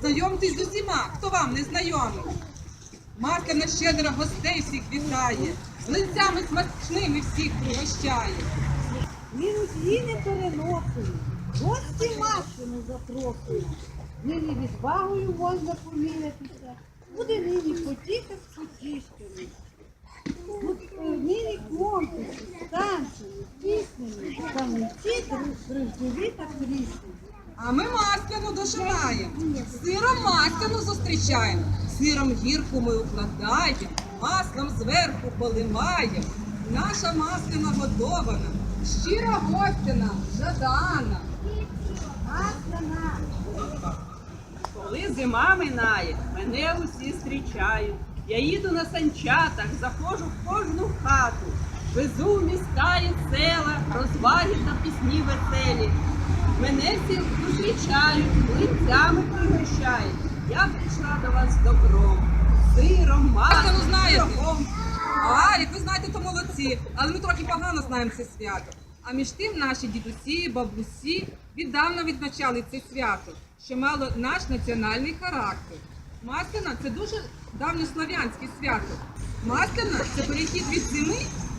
Знайомтесь з усіма, хто вам не знайомий. Маркана щедро гостей всіх вітає, лицями смачними всіх пригощає. Мінус її не переносимо, гості машину запрошуємо. Нині відвагою можна помірятися, буде нині потіхах з потішками. Нині конкурси, з танцями, піснями, камінці, дрожжові та крісні. А ми масляну дошираємо, сиром масляну зустрічаємо, сиром гірку ми укладаємо, маслом зверху полимаємо. Наша масляна готована, щира гостяна, жадана. Масляна, Коли зима минає, мене усі зустрічають. Я їду на санчатах, заходжу в кожну хату. Везу міста і села, розваги та пісні веселі. Мене всі зустрічають, лицями пригощають. Я прийшла до вас з добром, сиром, пирогом. А, як ви знаєте, то молодці, але ми трохи погано знаємо це свято. А між тим наші дідусі, бабусі віддавна відзначали це свято, що мало наш національний характер. Масляна це дуже давньослав'янське свято. Масляна це перехід від зими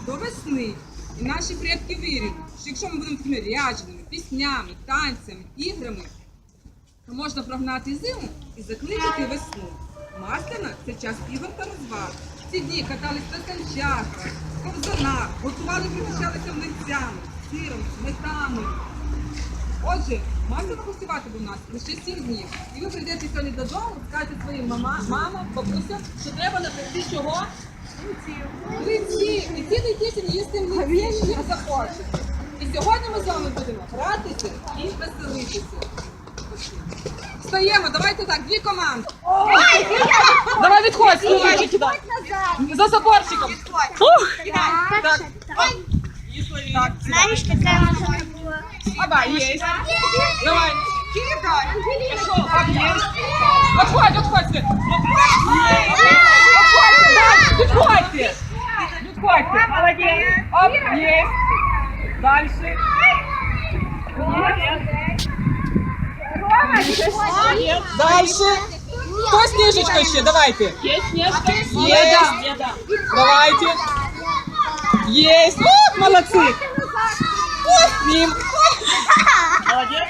до весни. І наші предки вірять, що якщо ми будемо такими рядженими, піснями, танцями, іграми, то можна прогнати зиму і закликати весну. Масляна це час ігор та розваг. Ці дні катались на санчатах, ковзанах, готували, пригощалися млинцями, сиром, сметаною. Отже, масляно гостювати до нас лише 7 днів. І ви прийдете сьогодні додому, скажете своїм мама, мама, бабуся, що треба напекти чого? Млинці. І цілий тиждень їсти млинці, чим захочете. І сьогодні ми з вами будемо гратися і веселитися. Встаємо, давайте так, дві команди. Давай відходь, кидай. За заборчиком. Ух! Так. Так, Знаешь, какая машина была? Оба, есть. Давай. Кидай. Есть. Отходь, отходьте. Відходьте. Відходьте. Молодец. Оп, есть. Дальше. Дальше. Кто снежечка еще? Давайте. Есть снежка? Есть. Давайте. Есть. Ух, молодцы. Ух, мим. Молодец.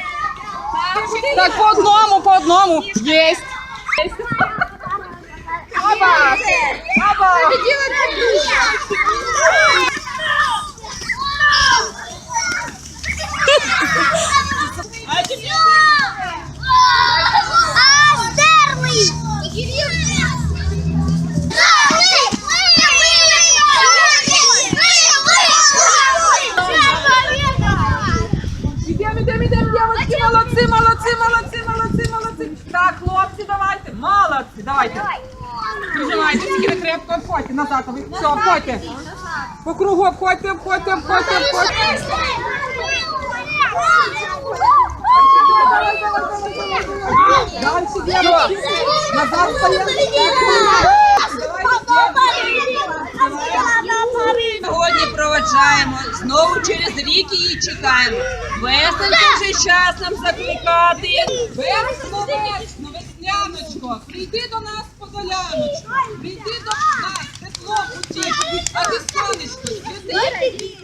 Так, по одному, по одному. Есть. Оба. Оба. Молодці, молодці, молодці, молодці. Так, хлопці, давайте, молодці, давайте. Прижимайте, тільки не крепко обходьте, назад, все, обходьте. По кругу обходьте, обходьте, обходьте, обходьте. Дальше, девочки. Назад. Сьогодні проведжаємо, знову через рік її чекаємо. Веселки вже час нам закликати. Весно, весняночко, прийди до нас подоляночко, прийди до нас, тепло утіхи, а ти сонечко, світи.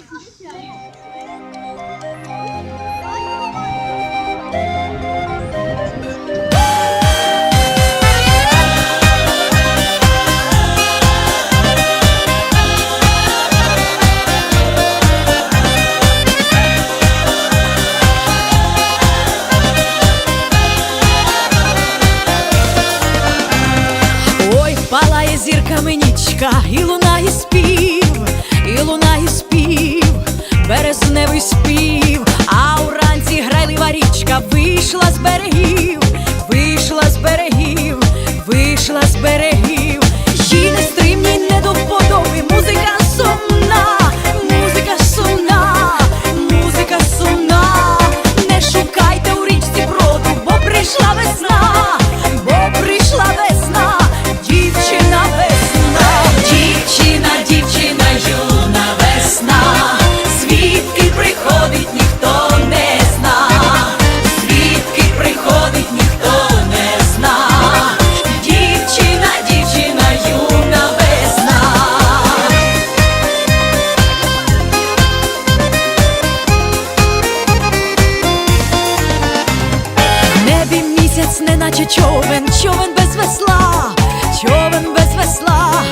Наче човен, човен без весла, човен без весла,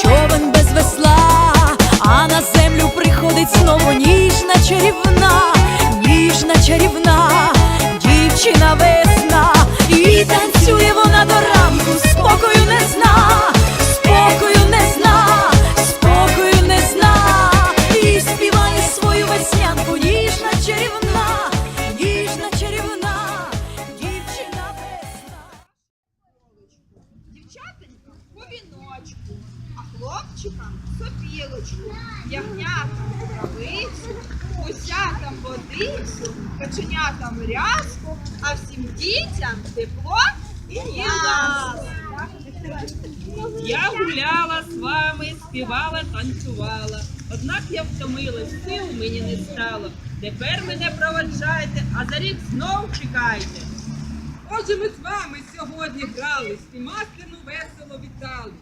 човен без весла, а на землю приходить знову ніжна чарівна, хлопчикам сопілочку, ягнятам травицю, гусятам водицю, каченятам рязку, а всім дітям тепло і ласку. Я гуляла з вами, співала, танцювала. Однак я втомилась, сил мені не стало. Тепер мене проводжайте, а за рік знов чекайте. Отже, ми з вами сьогодні грали, і масляну весело вітали.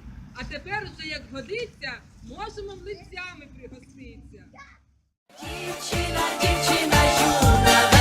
А тепер уже, як годиться, можемо млицями пригоститися. Дівчина, дівчина юна,